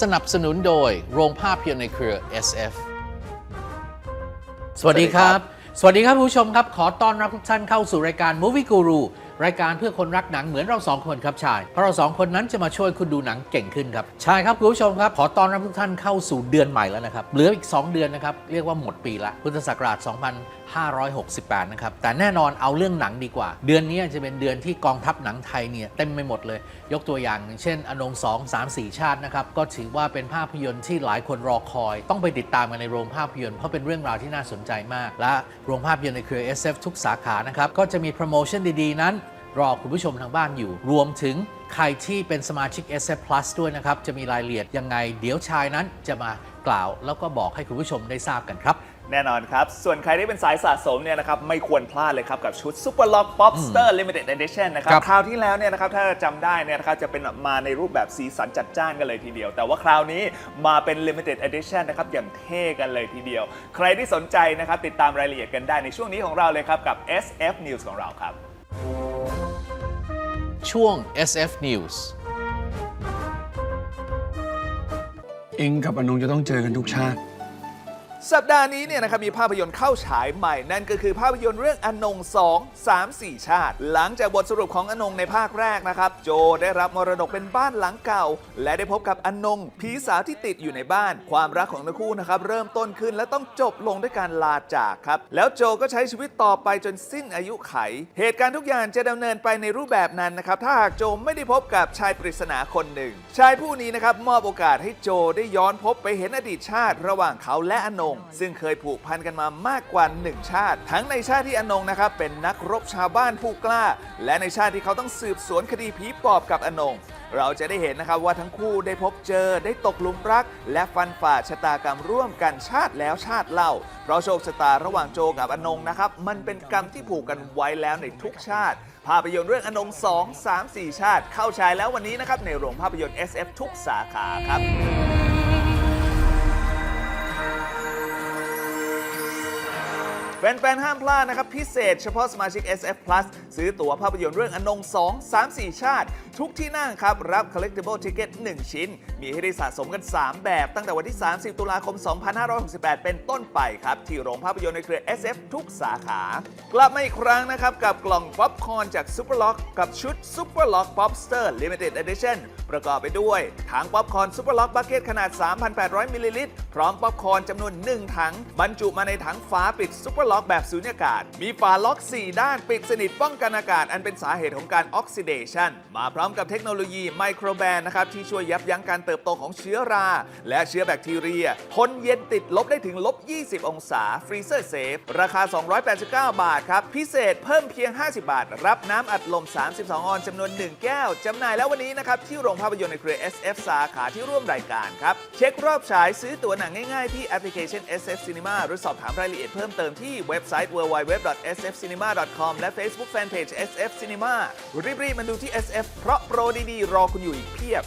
สนับสนุนโดยโรงภาพยนตร์ในเครือ SF สวัสดีครับ สวัสดีครับผู้ชมครับ ขอต้อนรับทุกท่านเข้าสู่รายการ Movie Guru รายการเพื่อคนรักหนังเหมือนเราสองคนครับชาย เพราะเราสองคนนั้นจะมาช่วยคุณดูหนังเก่งขึ้นครับชายครับคุณผู้ชมครับ ขอต้อนรับทุกท่านเข้าสู่เดือนใหม่แล้วนะครับ เหลืออีก 2 เดือนนะครับ เรียกว่าหมดปีละพุทธศักราช 2568 นะครับ แต่แน่นอนเอาเรื่องหนังดีกว่า เดือนนี้จะเป็นเดือนที่กองทัพหนังไทยเนี่ยเต็มไปหมดเลย ยกตัวอย่างอย่างเช่น อนง2 3 4ชาตินะครับก็ถือว่าเป็นภาพยนตร์ที่หลายคนรอคอย ต้องไปติดตามกันในโรงภาพยนตร์เพราะเป็นเรื่องราวที่น่าสนใจมาก และโรงภาพยนตร์ในเครือ SF ทุกสาขานะครับก็จะมีโปรโมชั่นดีๆนั้น รอคุณผู้ชมทางบ้านอยู่ รวมถึงใครที่เป็นสมาชิก SF Plus ด้วยนะครับ จะมีรายละเอียดยังไง เดี๋ยวชายนั้นจะมากล่าว แล้วก็บอกให้คุณผู้ชมได้ทราบกันครับ แน่นอนครับ ส่วนใครที่เป็นสายสะสมเนี่ยนะครับไม่ควรพลาดเลยครับ กับชุด Super Lock Popster Limited Edition นะครับครับคราวที่แล้วเนี่ยนะครับถ้าจำได้เนี่ยนะครับจะเป็นมาในรูปแบบสีสันจัดจ้านกันเลยทีเดียว แต่ว่าคราวนี้มาเป็น Limited Edition นะครับอย่างเท่กันเลยทีเดียว ใครที่สนใจนะครับติดตามรายละเอียดกันได้ในช่วงนี้ของเราเลยครับกับ SF News ของเราครับ ช่วง SF News เองกับอนงจะต้องเจอกันทุกชาติ สัปดาห์นี้เนี่ยนะครับมีภาพยนตร์เข้าฉายใหม่ นั่นก็คือภาพยนตร์เรื่องอนง 2 3 4 ชาติ หลังจากบทสรุปของอนงในภาคแรกนะครับ โจได้รับมรดกเป็นบ้านหลังเก่า และได้พบกับอนงผีสาวที่ติดอยู่ในบ้าน ความรักของทั้งคู่นะครับ เริ่มต้นขึ้นและต้องจบลงด้วยการลาจากครับ แล้วโจก็ใช้ชีวิตต่อไปจนสิ้นอายุไข เหตุการณ์ทุกอย่างจะดำเนินไปในรูปแบบนั้นนะครับถ้าหากโจไม่ได้พบกับชายปริศนาคนหนึ่ง ชายผู้นี้นะครับมอบโอกาสให้โจได้ย้อนพบไปเห็นอดีตชาติ ระหว่างเขาและอนงซึ่งเคยผูกพันกันมามากกว่าหนึ่งชาติ ทั้งในชาติที่อนงนะครับเป็นนักรบชาวบ้านผู้กล้า และในชาติที่เขาต้องสืบสวนคดีผีปอบกับอนง เราจะได้เห็นนะครับว่าทั้งคู่ได้พบเจอได้ตกหลุมรัก และฟันฝ่าชะตากรรมร่วมกันชาติแล้วชาติเล่า เพราะโชคชะตาระหว่างโจกับอนงนะครับมันเป็นกรรมที่ผูกกันไว้แล้วในทุกชาติ ภาพยนตร์เรื่องอนง2 3 4 ชาติ เข้าฉายแล้ววันนี้นะครับในโรงภาพยนตร์ SF ทุกสาขาครับ แฟนๆ ห้ามพลาดนะครับ พิเศษเฉพาะสมาชิก SF Plus ซื้อตั๋วภาพยนตร์เรื่องอนง 2 3 4 ชาติ ทุกที่นั่งครับ รับ collectible ticket 1 ชิ้น มีให้ได้สะสมกัน 3 แบบ ตั้งแต่วันที่ 30 ตุลาคม 2568 เป็นต้นไปครับ ที่โรงภาพยนตร์ในเครือ SF ทุกสาขา กลับมาอีกครั้งนะครับ กับกล่องป๊อปคอร์นจาก Superlock กับชุด Superlock Popster Limited Edition ประกอบไปด้วยถังป๊อปคอร์น Superlock Bucket ขนาด 3,800มิลลิลิตรพร้อมป๊อปคอร์นจำนวน 1 ถังบรรจุมาในถังฝาปิด Superlock ล็อกแบบสูญญากาศ มีฝาล็อก 4 ด้านปิดสนิทป้องกันอากาศ อันเป็นสาเหตุของการออกซิเดชันมาพร้อมกับเทคโนโลยีไมโครแบนนะครับ ที่ช่วยยับยั้งการเติบโตของเชื้อรา และเชื้อแบคทีเรีย ทนเย็นติดลบได้ถึงลบ 20 องศาฟรีเซอร์เซฟราคา 289 บาทครับ พิเศษเพิ่มเพียง 50 บาท รับน้ำอัดลม 32 ออนจำนวน 1 แก้วจำหน่ายแล้ววันนี้นะครับที่โรงภาพยนตร์ในเครือ SF สาขาที่ร่วมรายการครับเช็ครอบฉายซื้อตั๋วหนังง่ายๆที่แอปพลิเคชัน SF Cinema หรือสอบถามรายละเอียดเพิ่มเติมที่เว็บไซต์ www.sfcinema.com และ Facebook Fanpage SF Cinema รีบๆมาดูที่ SF เพราะโปรดีๆ รอคุณอยู่อีกเพียบ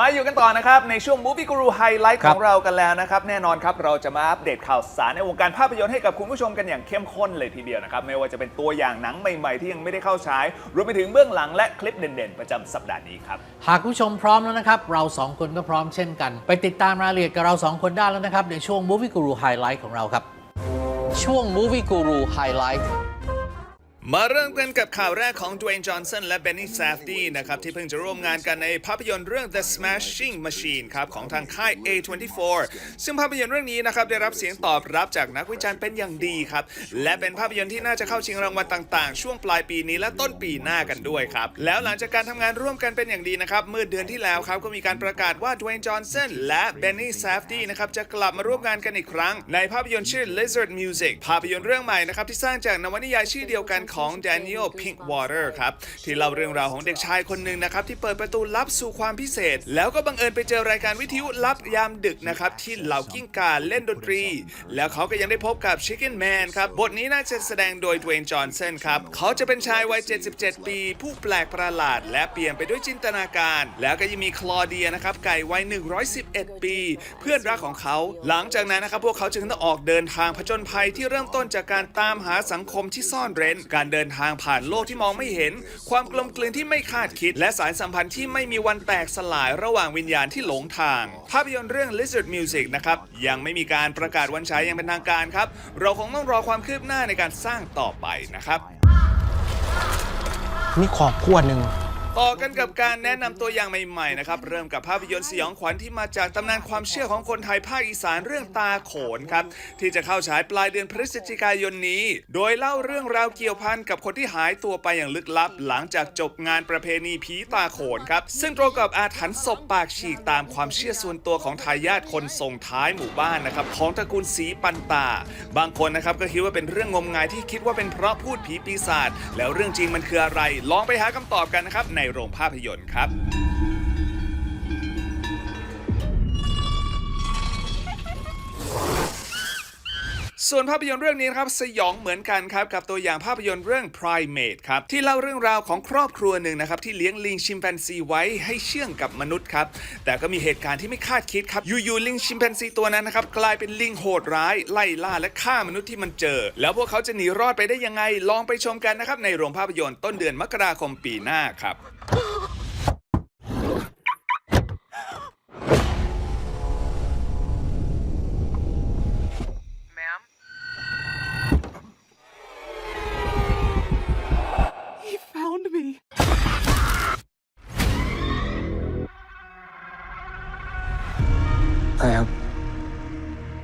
มาอยู่กันต่อนะครับ ในช่วง Movie Guru Highlight ครัขบองเรากันแล้วนะครับ แน่นอนครับ เราจะมาอัปเดตข่าวสารในวงการภาพยนตร์ให้กับคุณผู้ชมกันอย่างเข้มข้นเลยทีเดียวนะครับ ไม่ว่าจะเป็นตัวอย่างหนังใหม่ๆ ที่ยังไม่ได้เข้าฉายรวมไปถึงเบื้องหลังและคลิปเด่นๆ ประจำสัปดาห์นี้ครับ หากผู้ชมพร้อมแล้วนะครับ เราสองคนก็พร้อมเช่นกัน ไปติดตามรายละเอียดกับเราสองคนได้แล้วนะครับ ในช่วง Movie Guru Highlight ของเราครับ ช่วง Movie Guru Highlight มาเริ่มกันกับข่าวแรกของด w เ y นจอห์นสันและเบนนี่แซฟดีนะครับที่เพิ่งจะร่วมงานกันในภาพยนตร์เรื่อง The Smashing Machine ครับของทางค่าย A24 ซึ่งภาพยนตร์เรื่องนี้นะครับได้รับเสียงตอบรับจากนักวิจารณ์เป็นอย่างดีครับ และเป็นภาพยนตร์ที่น่าจะเข้าชิงรางวัลต่างๆ ช่วงปลายปีนี้และต้นปีหน้ากันด้วยครับ แล้วหลังจากการทำงานร่วมกันเป็นอย่างดีนะครับเมื่อเดือนที่แล้วครับก็มีการประกาศว่าด w เ y นจอห์นสันและเบนนี่แซฟดีนะครับจะกลับมาร่วมงานกันอีกครั้ง ในภาพยนตร์ชื่อ Lizard Music ภาพยนตร์เรื่องใหม่นะครับที่สร้างจากนวนิยายชื่อเดียวกันของ Daniel Pinkwater ครับ ที่เล่าเรื่องราวของเด็กชายคนหนึ่งนะครับ ที่เปิดประตูลับสู่ความพิเศษ แล้วก็บังเอิญไปเจอรายการวิทยุลับยามดึกนะครับ ที่เหล่ากิ้งก่าเล่นดนตรี แล้วเขาก็ยังได้พบกับ Chicken Man ครับ บทนี้น่าจะแสดงโดย Dwayne Johnson ครับ เขาจะเป็นชายวัย 77 ปี ผู้แปลกประหลาด และเปลี่ยนไปด้วยจินตนาการ แล้วก็ยังมีคลอเดียนะครับไก่วัย 111 ปี เพื่อนรักของเขา หลังจากนั้นนะครับพวกเขาจึงต้องออกเดินทางผจญภัยที่เริ่มต้นจากการตามหาสังคมที่ซ่อนเร้น การการเดินทางผ่านโลกที่มองไม่เห็น ความกลมกลืนที่ไม่คาดคิด และสายสัมพันธ์ที่ไม่มีวันแตกสลายระหว่างวิญญาณที่หลงทาง ภาพยนตร์เรื่อง Lizard Music นะครับ ยังไม่มีการประกาศวันฉายอย่างเป็นทางการครับ เราคงต้องรอความคืบหน้าในการสร้างต่อไปนะครับมีขอบขวหนึ่ง ต่อกันกับการแนะนำตัวอย่างใหม่ๆนะครับ เริ่มกับภาพยนตร์สยองขวัญที่มาจากตำนานความเชื่อของคนไทยภาคอีสานเรื่องตาโขนครับ ที่จะเข้าฉายปลายเดือนพฤศจิกายนนี้ โดยเล่าเรื่องราวเกี่ยวพันกับคนที่หายตัวไปอย่างลึกลับ หลังจากจบงานประเพณีผีตาโขนครับ ซึ่งตรงกับอาถรรพ์ศพปากฉีกตามความเชื่อส่วนตัวของทายาทคนส่งท้ายหมู่บ้านนะครับของตระกูลสีปันตา บางคนนะครับก็คิดว่าเป็นเรื่องงมงายที่คิดว่าเป็นเพราะพูดผีปีศาจแล้วเรื่องจริงมันคืออะไร ลองไปหาคำตอบกันนะครับในโรงภาพยนตร์ครับส่วนภาพยนตร์เรื่องนี้ครับสยองเหมือนกันครับกับตัวอย่างภาพยนตร์เรื่อง Primate ครับที่เล่าเรื่องราวของครอบครัวหนึ่งนะครับที่เลี้ยงลิงชิมแปนซีไว้ให้เชื่องกับมนุษย์ครับแต่ก็มีเหตุการณ์ที่ไม่คาดคิดครับอยู่ๆลิงชิมแปนซีตัวนั้นนะครับกลายเป็นลิงโหดร้าย ไล่ล่าและฆ่ามนุษย์ที่มันเจอ แล้วพวกเขาจะหนีรอดไปได้ยังไง ลองไปชมกันนะครับในโรงภาพยนตร์ต้นเดือนมกราคมปีหน้าครับ ใช่ครับ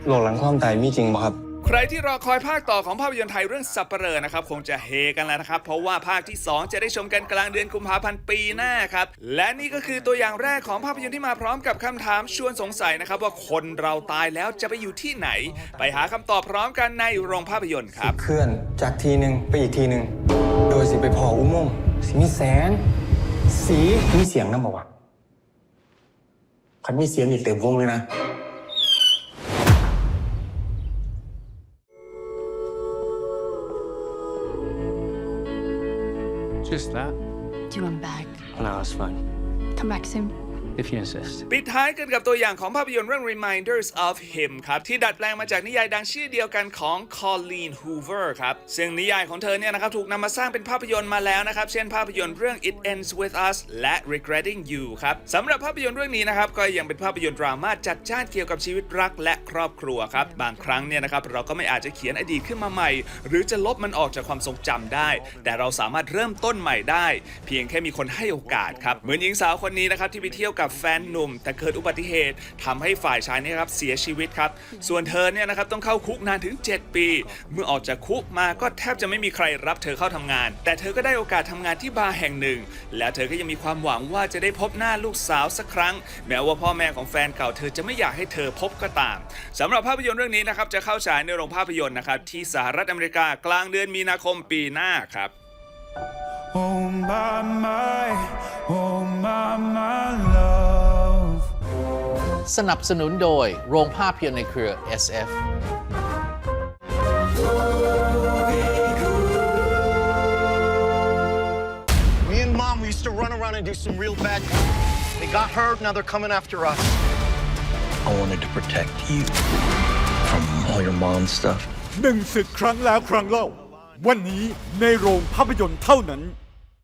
โลกหลังความตายมีจริงบ่ครับ ใครที่รอคอยภาคต่อของภาพยนตร์ไทยเรื่องสับเปลอนะครับ คงจะเฮกันแล้วนะครับ เพราะว่าภาคที่ 2 จะได้ชมกันกลางเดือนกุมภาพันธ์ปีหน้าครับ และนี่ก็คือตัวอย่างแรกของภาพยนตร์ที่มาพร้อมกับคำถามชวนสงสัยนะครับ ว่าคนเราตายแล้วจะไปอยู่ที่ไหน ไปหาคำตอบพร้อมกันในโรงภาพยนตร์ครับ เคลื่อนจากทีหนึ่งไปอีกทีหนึ่งโดยสิไปพออุโมงค์สิมีแสง สีมีเสียงนะบอกว่า คันมีเสียงอีกเต็มวงเลยนะ Just that, Do you want back? no, it's fine. Come back soon. If you insist. ปิดท้ายกันกับตัวอย่างของภาพยนตร์เรื่อง Reminders of Him ครับ ที่ดัดแปลงมาจากนิยายดังชื่อเดียวกันของ Colleen Hoover ครับ ซึ่งนิยายของเธอเนี่ยนะครับ ถูกนำมาสร้างเป็นภาพยนตร์มาแล้วนะครับ เช่นภาพยนตร์เรื่อง It Ends with Us และ Regretting You ครับสำหรับภาพยนตร์เรื่องนี้นะครับ ก็ยังเป็นภาพยนตร์ดราม่าจัดจ้านเกี่ยวกับชีวิตรักและครอบครัวครับ บางครั้งเนี่ยนะครับเราก็ไม่อาจจะเขียนอดีตขึ้นมาใหม่ หรือจะลบมันออกจากความทรงจำได้ แต่เราสามารถเริ่มต้นใหม่ได้ เพียงแค่มีคนให้โอกาสครับเหมือนหญิงสาวคนนี้นะครับที่ไปเที่ยวกับแฟนหนุ่ม แต่เกิดอุบัติเหตุทำให้ฝ่ายชายเนี่ยครับเสียชีวิตครับ ส่วนเธอเนี่ยนะครับต้องเข้าคุกนานถึง 7 ปี เมื่อออกจากคุกมาก็แทบจะไม่มีใครรับเธอเข้าทำงาน แต่เธอก็ได้โอกาสทำงานที่บาร์แห่งหนึ่ง และเธอก็ยังมีความหวังว่าจะได้พบหน้าลูกสาวสักครั้ง แม้ว่าพ่อแม่ของแฟนเก่าเธอจะไม่อยากให้เธอพบก็ตามสำหรับภาพยนตร์เรื่องนี้นะครับจะเข้าฉายในโรงภาพยนตร์นะครับที่สหรัฐอเมริกากลางเดือนมีนาคมปีหน้าครับ Oh my, my, oh my, my love. สนับสนุนโดยโรงภาพยนตร์ในเครือ SF Me and mom, we used to run around and do some real bad. They got hurt, now they're coming after us. I wanted to protect you from all your mom's stuff. หนึ่งศึกครั้งแล้วครั้งเล่า วันนี้ในโรงภาพยนตร์เท่านั้น